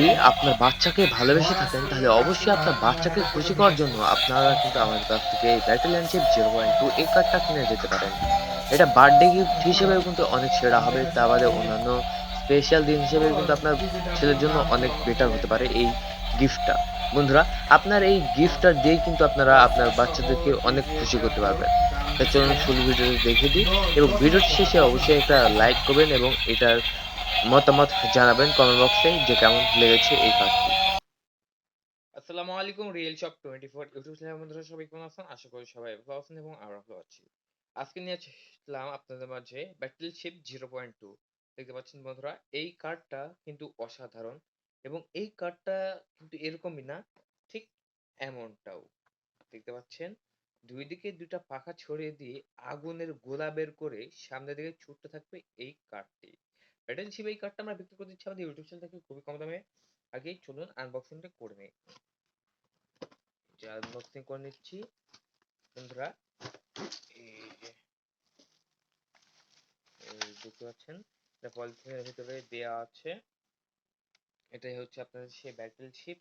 যদি আপনার বাচ্চাকে ভালোবেসে থাকেন, তাহলে অবশ্যই আপনার বাচ্চাকে খুশি করার জন্য আপনারা কিন্তু আমাদের কাছ থেকে battalion chip zero point two এই কার্ডটা কিনে যেতে পারেন। এটা বার্থডে গিফট হিসেবেও কিন্তু অনেক সেরা হবে, তা বাদে অন্যান্য স্পেশাল দিন হিসেবে কিন্তু আপনার ছেলের জন্য অনেক বেটার হতে পারে এই গিফটটা বন্ধুরা, আপনার এই গিফটটা দিয়ে কিন্তু আপনারা আপনার বাচ্চাদেরকে অনেক খুশি করতে পারবেন। তাই চলুন ফুল ভিডিও দেখে দিই। এবং ভিডিওর শেষে অবশ্যই একটা লাইক করবেন এবং এটার মতামত জানাবেন কমেন্ট বক্সে যে কেমন লেগেছে এই কার্ডটি আসসালামু আলাইকুম real shop twenty four YouTube channel বন্ধুরা সবাই কেমন আছেন? আশা করি সবাই ভালো আছেন এবং আমরা ভালো আছি। আজকে নিয়ে আসলাম আপনাদের মাঝে battle ship zero point two দেখতে পাচ্ছেন বন্ধুরা, এই কার্ডটা কিন্তু অসাধারণ এবং এই কার্ডটা কিন্তু এরকমই না, ঠিক এমনটাও। দেখতে পাচ্ছেন, দুই দিকে দুটা পাখা ছড়িয়ে দিয়ে আগুনের গোলা বের করে সামনের দিকে ছুটতে থাকবে এই কার্ডটি ব্যাটেল শিপ এই কার্ডটা আমরা বিক্রি করে দিচ্ছি আমাদের ইউটিউব চ্যানেল থেকে খুবই কম দামে। আগে চলুন আনবক্সিংটা করে নিই। যে আনবক্সিং করে নিচ্ছি। বন্ধুরা, এই যে দেখতে পাচ্ছেন, এটা পলিথিনের ভিতরে দেয়া আছে। এটাই হচ্ছে আপনাদের সেই ব্যাটেল শিপ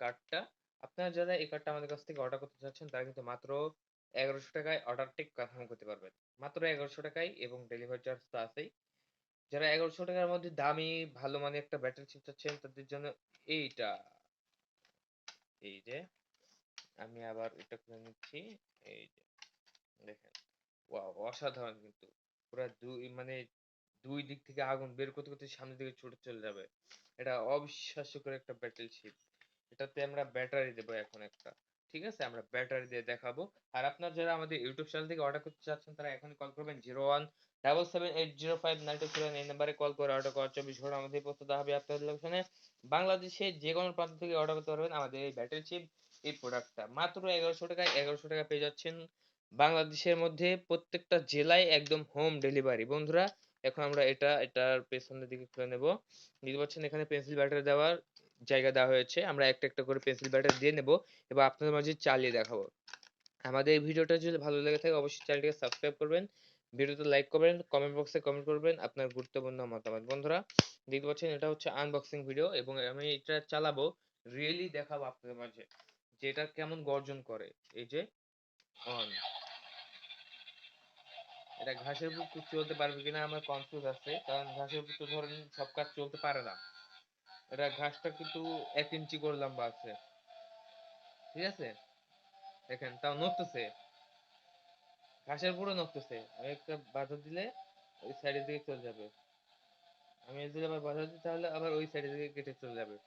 কার্ডটা আপনারা যারা এই কার্ডটা আমাদের কাছ থেকে অর্ডার করতে চাচ্ছেন, তারা কিন্তু মাত্র এগারোশো টাকায় অর্ডারটি কনফার্ম করতে পারবেন। মাত্র এগারোশো টাকায় এবং ডেলিভারি চার্জ তো আছেই। যারা এগারোশো টাকার মধ্যে দামি, ভালো মানের একটা ব্যাটেল শিপ চাচ্ছেন তাদের জন্য এইটা। এই যে, আমি আবার এটা খুলে নিচ্ছি। এই যে, দেখেন। অসাধারণ কিন্তু। পুরা দুই মানে দুই দিক থেকে আগুন বের করতে করতে সামনের দিকে ছুটে চলে যাবে। এটা অবিশ্বাস্যকর একটা ব্যাটেল শিপ এটাতে আমরা ব্যাটারি দেবো এখন একটা। ঠিক আছে? আমরা ব্যাটারি দিয়ে দেখাবো। আর আপনার যারা আমাদের ইউটিউব চ্যানেল থেকে অর্ডার করতে চাচ্ছেন, তারা এখনই কল করবেন zero one double seven eight zero five nine two seven এই নাম্বারে কল করে অর্ডার করার চব্বিশ মধ্যে পৌঁছে দেওয়া হবে আপনাদের লোকেশনে বাংলাদেশে যে কোনো প্রান্ত থেকে অর্ডার করতে পারবেন আমাদের এই ব্যাটেল চিপ এই প্রোডাক্টটা মাত্র এগারোশো টাকায় এগারোশো টাকা পেয়ে যাচ্ছেন বাংলাদেশের মধ্যে প্রত্যেকটা জেলায় একদম হোম ডেলিভারি বন্ধুরা, এখন আমরা এটা, এটার পেছনের দিকে খুলে নেব। দেখতে পাচ্ছেন এখানে পেন্সিল ব্যাটারি দেওয়ার জায়গা দেওয়া হয়েছে, আমরা একটা একটা করে পেন্সিল ব্যাটারি দিয়ে নেব এবং আপনাদের মাঝে চালিয়ে দেখাবো। আমাদের এই ভিডিওটা যদি ভালো লেগে থাকে, অবশ্যই চ্যানেলটিকে সাবস্ক্রাইব করবেন, ভিডিওতে লাইক করবেন কমেন্ট বক্সে কমেন্ট করবেন আপনার গুরুত্বপূর্ণ মতামত। বন্ধুরা, দেখতে পাচ্ছেন এটা হচ্ছে আনবক্সিং ভিডিও এবং আমি এটা চালাবো রিয়েলি দেখাবো আপনাদের মাঝে যে এটা কেমন গর্জন করে। এই যে অন এটা ঘাসের উপর চলতে পারবে কিনা আমার কনফিউজ আছে, কারণ ঘাসের উপর তো ধরেন সব কাজ চলতে পারে না। এটা ঘাসটা কিন্তু এক ইঞ্চি করে লম্বা আছে। ঠিক আছে? দেখেন, তাও নড়তেছে। ঘাসের পুরো নড়তেছে। আমি একটা বাধা দিলে ওই সাইডের দিকে চলে যাবে। আমি যদি আবার বাধা দিই, তাহলে আবার ওই সাইডের দিকে কেটে চলে যাবে।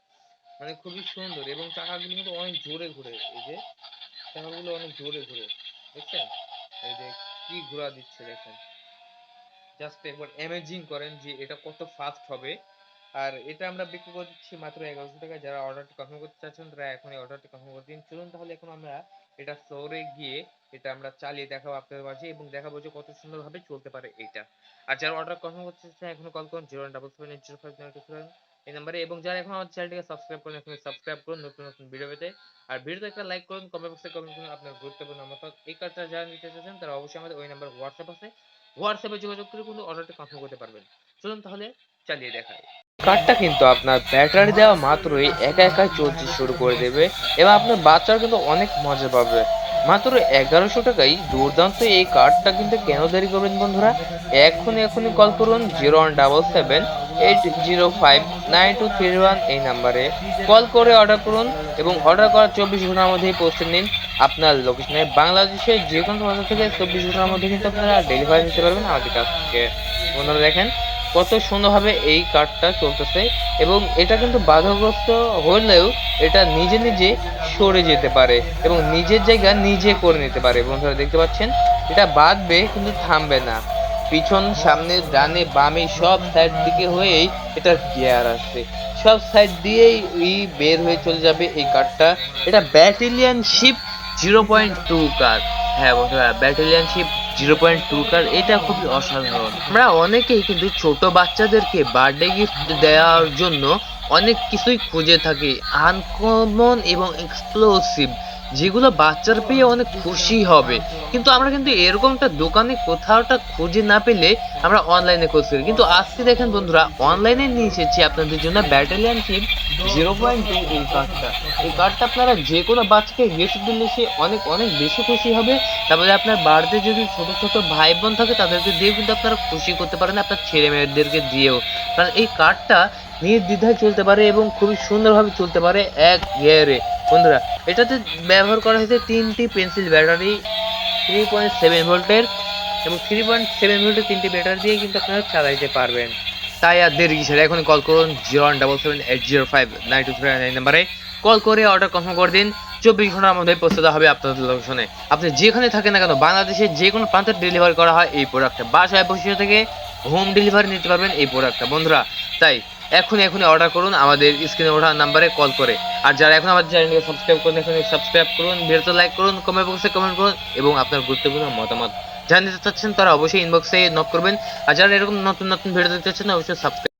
মানে খুবই সুন্দর এবং চাকাগুলো কিন্তু অনেক জোরে ঘুরে। এই যে, চাকাগুলো অনেক জোরে ঘুরে। দেখছেন? এই যে কি ঘোরা দিচ্ছে, দেখেন। জাস্ট একবার ইমেজিং করেন যে এটা কত ফাস্ট হবে। আর এটা আমরা বিক্রি করে দিচ্ছি মাত্র এগারোশো টাকা যারা অর্ডারটি কনফার্ম করতে চাচ্ছেন, তারা এখনই অর্ডারটি কনফার্ম করে দিন। চলুন তাহলে এখন আমরা এটা স্টোরে গিয়ে এটা আমরা চালিয়ে দেখাবো আপনাদের মাঝে এবং দেখাবো যে কত সুন্দরভাবে চলতে পারে এইটা আর যারা অর্ডার কনফার্ম করতে চাচ্ছেন, এখনও কল করুন zero double seven eight zero five nine two seven এই নাম্বারে এবং যারা এখন আমার চ্যানেলটিকে সাবস্ক্রাইব করেন এখন সাবস্ক্রাইব করুন, নতুন নতুন ভিডিও পেতে। আর ভিডিওতে একটা লাইক করুন কমেন্ট বক্সে কমেন্ট করুন, আপনার গুরুত্বপূর্ণ মতামত। এই কার্ডটা যারা নিতে চাচ্ছেন, তারা অবশ্যই আমাদের ওই নাম্বার হোয়াটসঅ্যাপ আছে। হোয়াটসঅ্যাপে যোগাযোগ করে কিন্তু অর্ডারটি কনফার্ম করতে পারবেন। চলুন তাহলে চালিয়ে দেখাই। কার্ডটা কিন্তু আপনার ব্যাটারি দেওয়া মাত্রই একা একা চলতে শুরু করে দেবে এবং আপনার বাচ্চারা কিন্তু অনেক মজা পাবে। মাত্র এগারোশো টাকায় দুর্দান্ত এই কার্ডটা কিন্তু কেন দেরি করবেন বন্ধুরা? এখনই এখনই কল করুন zero one double seven eight zero five nine two three one এই নাম্বারে। কল করে অর্ডার করুন এবং অর্ডার করার চব্বিশ ঘণ্টার মধ্যেই পৌঁছে নিন। আপনার লোকেশনে বাংলাদেশের যে কোনো প্রান্ত থেকে চব্বিশ ঘণ্টার মধ্যে কিন্তু আপনারা ডেলিভারি নিতে পারবেন আমাদের কাছ থেকে। বন্ধুরা দেখেন কত সুন্দরভাবে এই কার্ডটা চলতেছে এবং এটা কিন্তু বাধাগ্রস্ত হলেও এটা নিজে নিজে সরে যেতে পারে এবং নিজের জায়গা নিজে করে নিতে পারে। বন্ধুরা, দেখতে পাচ্ছেন? এটা বাঁধবে কিন্তু থামবে না। পিছন, সামনে, ডানে, বামে সব সাইড দিকে হয়েই এটা গিয়ার আসছে সব সাইড দিয়েই ই বের হয়ে চলে যাবে এই কারটা এটা battalion ship zero point two car হ্যাঁ বন্ধুরা battalion ship zero point two car এটা খুবই অসাধারণ। আমরা অনেকেই কিন্তু ছোট বাচ্চাদেরকে বার্থডে গিফট দেওয়ার জন্য অনেক কিছুই খুঁজে থাকি। আনকমন এবং এক্সক্লুসিভ যেগুলো বাচ্চার পেয়ে অনেক খুশি হবে। কিন্তু আমরা কিন্তু এরকমটা দোকানে কোথাওটা খুঁজে না পেলে আমরা অনলাইনে খোঁজ করি। কিন্তু আজকে দেখেন বন্ধুরা অনলাইনে নিয়ে এসেছি আপনাদের জন্য battalion chip zero point two এই কার্ডটা এই কার্ডটা আপনারা যে কোনো বাচ্চাকে গিফট দিলে সে অনেক অনেক বেশি খুশি হবে। তারপরে আপনার বাড়িতে যদি ছোট ছোট ভাই বোন থাকে, তাদেরকে দিয়ে কিন্তু আপনারা খুশি করতে পারেন, আপনার ছেলে মেয়েদেরকে দিয়েও। কারণ এই কার্ডটা নির্দ্বিধায় চলতে পারে এবং খুবই সুন্দরভাবে চলতে পারে এক গিয়ারে বন্ধুরা, এটাতে ব্যবহার করা হয়েছে তিনটি pencil battery three point seven ভোল্টের এবং থ্রি পয়েন্ট সেভেন ভোল্টের তিনটি ব্যাটারি দিয়ে কিন্তু আপনারা চালাইতে পারবেন। তাই আর দেরি কিসের, এখন কল করুন zero one double seven eight zero five nine two three nine নাম্বারে। কল করে অর্ডার কনফার্ম করে দিন, চব্বিশ ঘণ্টার মধ্যে পৌঁছে দেওয়া হবে আপনাদের লোকেশনে আপনি যেখানে থাকেন না কেন বাংলাদেশের যে কোনো প্রান্তে ডেলিভারি করা হয় এই প্রোডাক্টটা বাসায় বসে থেকে হোম ডেলিভারি নিতে পারবেন এই প্রোডাক্টটা বন্ধুরা, তাই এখনই এখনই অর্ডার করুন, আমাদের স্ক্রিনে ওঠা নাম্বারে কল করে। আর যারা এখন আমাদের চ্যানেলকে সাবস্ক্রাইব করুন এখন সাবস্ক্রাইব করুন, ভিডিওতে লাইক করুন কমেন্ট বক্সে কমেন্ট করুন, এবং আপনার গুরুত্বপূর্ণ মতামত জানতে চাচ্ছেন, তারা অবশ্যই ইনবক্সে নক করবেন। আর যারা এরকম নতুন নতুন ভিডিও দেখতে চাচ্ছেন, অবশ্যই সাবস্ক্রাইব